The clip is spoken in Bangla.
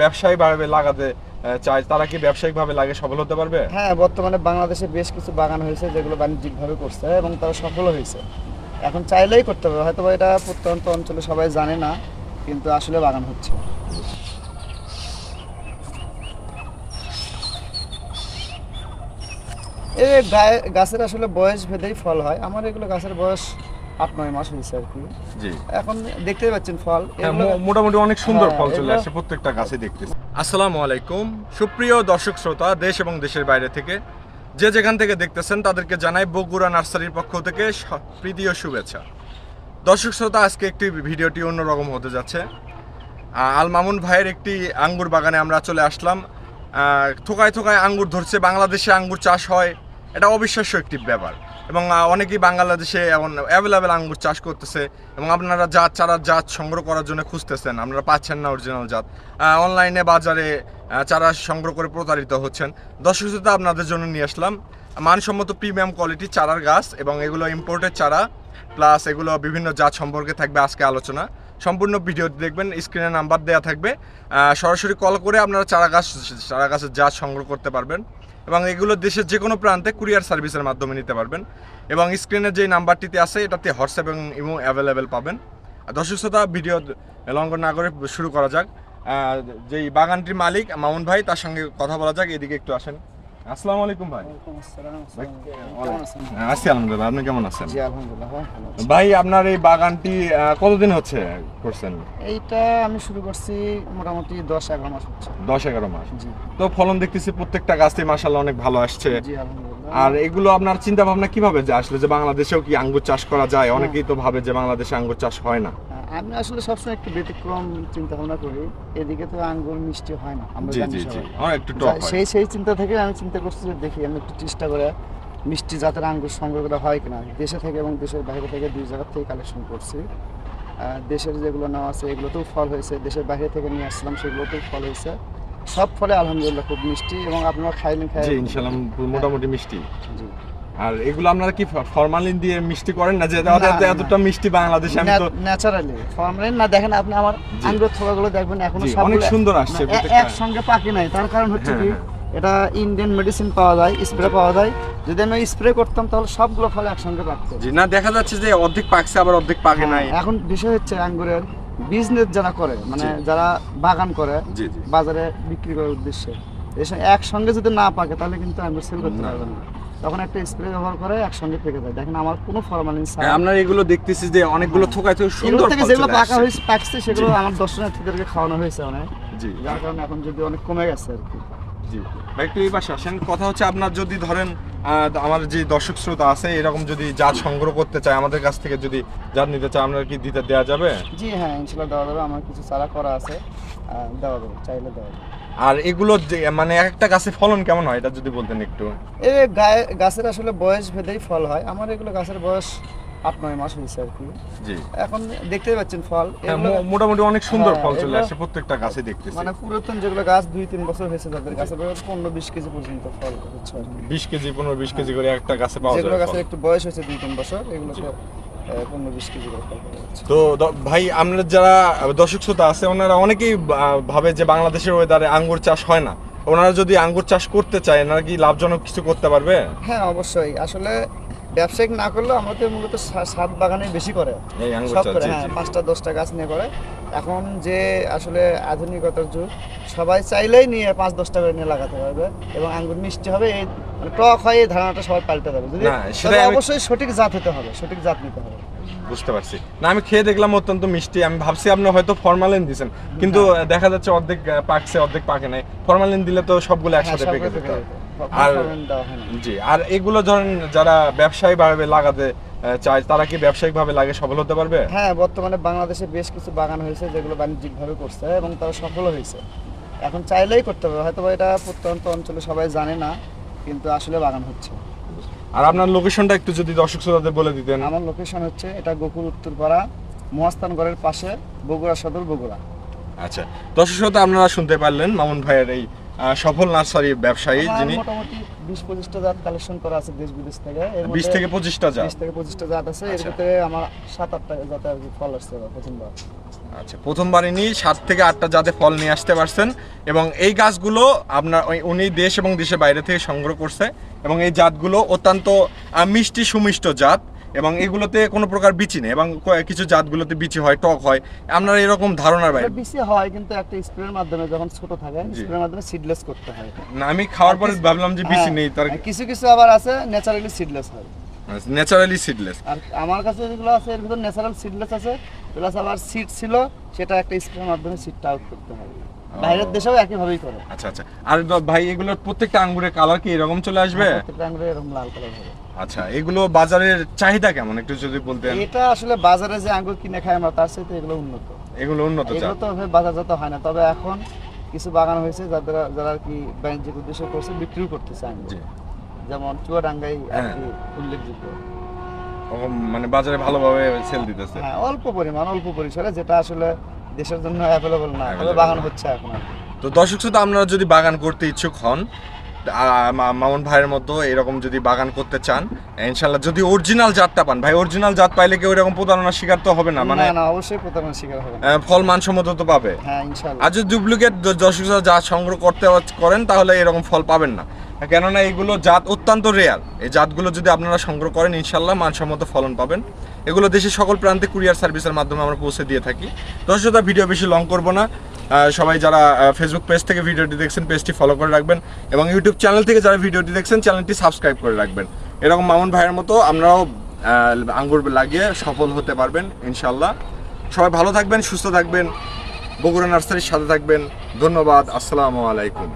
ব্যবসায়ী ভাবে লাগাতে চায়, তারা কি ব্যবসায়িক ভাবে লাগে, সফল হতে পারবে? হ্যাঁ বর্তমানে বাংলাদেশে বেশ কিছু বাগান হয়েছে যেগুলো বাণিজ্যিকভাবে করছে এবং তারা সফল হয়েছে। এখন চাইলেই করতে হবে হয়তো এটা প্রত্যন্ত অঞ্চলে সবাই জানে না, কিন্তু আসলে বাগান হচ্ছে। এই গাছের আসলে বয়স ভেদেই ফল হয়। আমার এগুলো গাছের বয়স আট নয় মাস হয়েছে আর কি। জি। এখন দেখতেই পাচ্ছেন ফল। হ্যাঁ, মোটামুটি অনেক সুন্দর ফল চলে আসছে প্রত্যেকটা গাছে দেখতেছি। আসসালামু আলাইকুম। সুপ্রিয় দর্শক শ্রোতা দেশ এবং দেশের বাইরে থেকে যে যেখান থেকে দেখতেছেন তাদেরকে জানাই বগুড়া নার্সারির পক্ষ থেকে স- প্রীতি ও শুভেচ্ছা। দর্শক শ্রোতা আজকে একটি ভিডিওটি অন্যরকম হতে যাচ্ছে। আল মামুন ভাইয়ের একটি আঙ্গুর বাগানে আমরা চলে আসলাম। থোকায় থোকায় আঙ্গুর ধরছে বাংলাদেশে আঙ্গুর চাষ হয়। এটা অবিশ্বাস্য একটি ব্যাপার। এবং অনেকেই বাংলাদেশে এখন অ্যাভেলেবেল আঙ্গুর চাষ করতেছে এবং আপনারা জাত চারা জাত সংগ্রহ করার জন্য খুঁজতেছেন, আপনারা পাচ্ছেন না অরিজিনাল জাত। অনলাইনে বাজারে চারা সংগ্রহ করে প্রতারিত হচ্ছেন। দর্শক শ্রোতা, আপনাদের জন্য নিয়ে আসলাম। মানসম্মত প্রিমিয়াম কোয়ালিটি চারার গাছ এবং এগুলো ইম্পোর্টেড চারা প্লাস এগুলো বিভিন্ন জাত সম্পর্কে থাকবে আজকে আলোচনা। সম্পূর্ণ ভিডিও দেখবেন স্ক্রিনে নাম্বার দেওয়া থাকবে। সরাসরি কল করে আপনারা চারা গাছ, চারা গাছের জাত সংগ্রহ করতে পারবেন। এবং এগুলো দেশের যে কোনো প্রান্তে কুরিয়ার সার্ভিসের মাধ্যমে নিতে পারবেন। এবং স্ক্রিনে যে নাম্বারটিতে আছে, এটাতে হোয়াটসঅ্যাপ এবং ইমো অ্যাভেলেবেল পাবেন। দর্শক শ্রোতা, ভিডিও লঙ্ঘন না করে শুরু করা যাক। যেই বাগানটির মালিক মামুন ভাই, তার সঙ্গে কথা বলা যাক। এদিকে একটু আসেন। আসসালামু আলাইকুম ভাই। আছেন? আছি আলহামদুলিল্লাহ আপনি কেমন আছেন? জি আলহামদুলিল্লাহ ভাই আপনার এই বাগানটি কতদিন হচ্ছে করছেন? এইটা আমি শুরু করছি মোটামুটি দশ এগারো মাস হচ্ছে। দশ এগারো মাস। তো ফলন দেখতেছি প্রত্যেকটা গাছতে মাসাল্লাহ অনেক ভালো আসছে। জি আলহামদুলিল্লাহ। আর এগুলো আপনার চিন্তা ভাবনা কীভাবে যে আসলে যে বাংলাদেশেও কি আঙ্গুর চাষ করা যায়? অনেকেই তো ভাবে যে বাংলাদেশে আঙ্গুর চাষ হয় না। হ্যাঁ, আমি আসলে সবসময় একটু ব্যতিক্রম চিন্তা ভাবনা করি। এদিকে তো আঙ্গুর মিষ্টি হয় না আমরা জি জানি জি জি। সবাই। আমার একটু টক সেই সেই চিন্তা থেকে আমি চিন্তা করছি যে দেখি আমি একটু চেষ্টা করে মিষ্টি জাতের আঙ্গুর সংগ্রহ করা হয় কিনা। দেশে থেকে এবং দেশের বাইরে থেকে দুই জায়গা থেকে কালেকশন করছি। আহ, দেশের যেগুলো নেওয়া আছে এগুলোতেও ফল হয়েছে। দেশের বাইরে থেকে নিয়ে আসলাম সেগুলোতেও ফল হয়েছে। সব ফলে আলহামদুলিল্লাহ খুব মিষ্টি এবং আপনারা খাইলেন খাই জি ইনশাল্লাহ মোটামুটি মিষ্টি। জি। আর এগুলো আপনারা কি ফরমালিন দিয়ে মিষ্টি করেন? না যে এতটা মিষ্টি বাংলাদেশে আমি তো ন্যাচারালি ফর্মালিন না দেখেন আপনি আমার। আঙ্গুর থোকাগুলো দেখবেন এখনও অনেক সুন্দর আসছে না, এ- প্রত্যেকটা। একসঙ্গে পাকি নাই। তার কারণ হচ্ছে হ্যাঁ, কি হ্যাঁ। এটা ইন্ডিয়ান মেডিসিন পাওয়া যায় স্প্রে পাওয়া যায়। যদি আমি স্প্রে করতাম তাহলে সবগুলো ফল একসঙ্গে পাকতো। জি না দেখা যাচ্ছে যে অর্ধেক পাকছে আবার অর্ধেক পাকে নাই। হ্যাঁ, এখন বিষয় হচ্ছে আঙ্গুরের বিজনেস যারা করে মানে যারা বাগান করে জি জি। বাজারে বিক্রি করার উদ্দেশ্যে এসে একসঙ্গে যদি না পাকে তাহলে কিন্তু আঙ্গুর সেল করতে না। পারবে না। তখন একটা স্প্রে ব্যবহার করে একসঙ্গে পেকে যায়। দেখেন আমার কোনো ফরমালিন হ্যাঁ, আপনার এগুলো দেখতেছি যে অনেকগুলো থোকায় থেকে সুন্দর থেকে যেগুলো পাকা। হয়েছে পাকছে সেগুলো আমার দর্শনার্থীদেরকে খাওয়ানো হয়েছে অনেক। জি। যার কারণে এখন যদি অনেক কমে গেছে আর কি। জি। একটু এই পাশে আসেন। কথা হচ্ছে আপনার যদি ধরেন আমার যে দর্শক শ্রোতা আছে এরকম যদি জাত সংগ্রহ করতে চায় আমাদের কাছ থেকে যদি জাত নিতে চায় আপনার কি দিতে দেওয়া যাবে? জি হ্যাঁ ইনশাল্লাহ দেওয়া যাবে। আমার কিছু চারা করা আছে। দেওয়া যাবে চাইলে দেওয়া যাবে। আর এগুলো মানে এক একটা গাছে ফলন কেমন হয়? এটা যদি বলতেন একটু। এ গাছের আসলে বয়স ভেদেই ফল হয়। আমার এগুলো গাছের বয়স আট নয় মাস হয়েছে আর কি। জি। এখন দেখতেই পাচ্ছেন ফল। হ্যাঁ, এগুলো- মোটামুটি অনেক সুন্দর হ্যাঁ, ফল চলে এগুলো- আসছে প্রত্যেকটা গাছে দেখতেছি। মানে পুরাতন যেগুলো গাছ দুই তিন বছর হয়েছে তাদের গাছের বয়স পনেরো বিশ কেজি পর্যন্ত ফল হচ্ছে বিশ কেজি পনেরো বিশ কেজি করে একটা গাছে পাওয়া যেগুলো যায় গাছের একটু বয়স হয়েছে দুই তিন বছর এগুলোতে আহ, পনেরো বিশ কেজি তো ভাই আমরা যারা দর্শক শ্রোতা আছে ওনারা অনেকেই ভাবে যে বাংলাদেশের ওয়েদারে আঙ্গুর চাষ হয় না। ওনারা যদি আঙ্গুর চাষ করতে চায় নাকি কি লাভজনক কিছু করতে পারবে? হ্যাঁ অবশ্যই। আসলে ব্যবসায়িক না করলেও আমাদের মূলত সাত বাগানে বেশি করে। সব করে হ্যাঁ পাঁচটা দশটা গাছ নিয়ে করে। এখন যে আসলে আধুনিকতার যুগ সবাই চাইলেই নিয়ে পাঁচ দশটা করে নিয়ে লাগাতে পারবে এবং আঙ্গুর মিষ্টি হবে এই মানে টক হয় এই ধারণাটা সবাই পাল্টে যাবে যদি তবে অবশ্যই সঠিক জাত হতে হবে সঠিক জাত নিতে হবে। বুঝতে পারছি। না আমি খেয়ে দেখলাম অত্যন্ত মিষ্টি। আমি ভাবছি আপনি হয়তো ফরমালিন দিছেন কিন্তু হ্যাঁ। দেখা যাচ্ছে অর্ধেক পাকছে অর্ধেক পাকে নাই। ফরমালিন দিলে তো সবগুলো হ্যাঁ, একসাথে পেকে হতে যেত। পারে। আর। জি আর এগুলো ধরেন যারা ব্যবসায়ী ভাবে লাগাতে চায় তারা কি ব্যবসায়িক ভাবে লাগে সফল হতে পারবে? হ্যাঁ বর্তমানে বাংলাদেশে বেশ কিছু বাগান হয়েছে যেগুলো বাণিজ্যিকভাবে করছে এবং তারা সফল হয়েছে। এখন চাইলেই করতে হবে হয়তো এটা প্রত্যন্ত অঞ্চলে সবাই জানে না কিন্তু আসলে বাগান হচ্ছে। আর আপনার লোকেশনটা একটু যদি দর্শক শ্রোতাদের বলে দিতেন। আমার লোকেশন হচ্ছে এটা গোকুল উত্তরপাড়া মহাস্থানগড়ের পাশে বগুড়া সদর বগুড়া। আচ্ছা দর্শক শ্রোতা আপনারা শুনতে পারলেন মামুন ভাইয়ের এই সফল নার্সারি ব্যবসায়ী যিনি মোটামুটি বিশ পঁচিশটা জাত কালেকশন করা আছে দেশ বিদেশ থেকে। বিশ থেকে পঁচিশটা জাত? বিশ থেকে পঁচিশটা জাত আছে। এর আচ্ছা। ভিতরে আমার সাত আটটা জাতে আর কি ফল আসছে প্রথমবার। আচ্ছা প্রথমবারই নিয়ে সাত থেকে আটটা জাতে ফল নিয়ে আসতে পারছেন। এবং এই গাছগুলো আপনার ওই- উনি দেশ এবং দেশের বাইরে থেকে সংগ্রহ করছে। এবং এই জাতগুলো অত্যন্ত মিষ্টি সুমিষ্ট জাত। এবং এগুলোতে কোনো প্রকার বিচি নেই এবং কিছু জাতগুলোতে বিচি হয় টক হয়। আপনার এরকম ধারণার বাইরে। বিচি হয় কিন্তু একটা স্প্রের মাধ্যমে যখন ছোট থাকে স্প্রের মাধ্যমে সিডলেস করতে হয়। না আমি খাওয়ার পরে ভাবলাম যে বিচি হ্যাঁ, নেই তার কিছু কিছু আবার আছে ন্যাচারালি সিডলেস হয়। ন্যাচারালি সিডলেস আর আমার কাছে যেগুলো আছে এর ভিতর ন্যাচারাল সিডলেস আছে প্লাস আবার সিড ছিল সেটা একটা স্প্রের মাধ্যমে সিডটা আউট করতে হয়। বাইরের দেশেও একইভাবেই করে। আচ্ছা আচ্ছা। আর ভাই এগুলোর প্রত্যেকটা আঙ্গুরের কালার কি এরকম চলে আসবে? প্রত্যেকটা আঙুরে এরকম লাল কালার হবে। আচ্ছা এগুলো বাজারের চাহিদা কেমন? একটু যদি বলতেন। এটা আসলে বাজারে যে আঙ্গুর কিনে খাই আমরা তার সাথে এগুলো উন্নত। এগুলো উন্নত এগুলো তো বাজারজাত হয় না। তবে এখন কিছু বাগান হয়েছে যাদের যারা কি বাণিজ্যিক উদ্দেশ্য করছে বিক্রিও করতেছে আঙ্গুর। জি। যেমন চুয়াডাঙ্গাই হ্যাঁ। উল্লেখযোগ্য। মানে বাজারে ভালোভাবে সেল দিতেছে। হ্যাঁ অল্প পরিমাণ অল্প পরিসরে যেটা আসলে দেশের জন্য অ্যাভেলেবল না তবে বাগান হচ্ছে এখন তো দর্শক শ্রোতা আপনারা যদি বাগান করতে ইচ্ছুক হন মামুন ভাইয়ের মতো এরকম যদি বাগান করতে চান ইনশাল্লাহ যদি অরিজিনাল জাতটা পান ভাই অরিজিনাল জাত পাইলে কেউ এরকম প্রতারণার শিকার তো হবে না? মানে না না অবশ্যই প্রতারণার শিকার হবে। ফল মানসম্মত তো পাবে। হ্যাঁ ইনশাল্লাহ আর যদি ডুপ্লিকেট দর্শক জাত সংগ্রহ করতে করেন তাহলে এরকম ফল পাবেন না। কেননা এইগুলো জাত অত্যন্ত রেয়ার। এই জাতগুলো যদি আপনারা সংগ্রহ করেন ইনশাল্লাহ মানসম্মত ফলন পাবেন। এগুলো দেশের সকল প্রান্তে কুরিয়ার সার্ভিসের মাধ্যমে আমরা পৌঁছে দিয়ে থাকি। দর্শক ভিডিও বেশি লং করব না। সবাই যারা ফেসবুক পেজ থেকে ভিডিওটি দেখছেন পেজটি ফলো করে রাখবেন এবং ইউটিউব চ্যানেল থেকে যারা ভিডিওটি দেখছেন চ্যানেলটি সাবস্ক্রাইব করে রাখবেন। এরকম মামুন ভাইয়ের মতো আহ, আঙ্গুর লাগিয়ে সফল হতে পারবেন ইনশাল্লাহ সবাই ভালো থাকবেন সুস্থ থাকবেন। বগুড়া নার্সারির সাথে থাকবেন। ধন্যবাদ। আসসালামু আলাইকুম।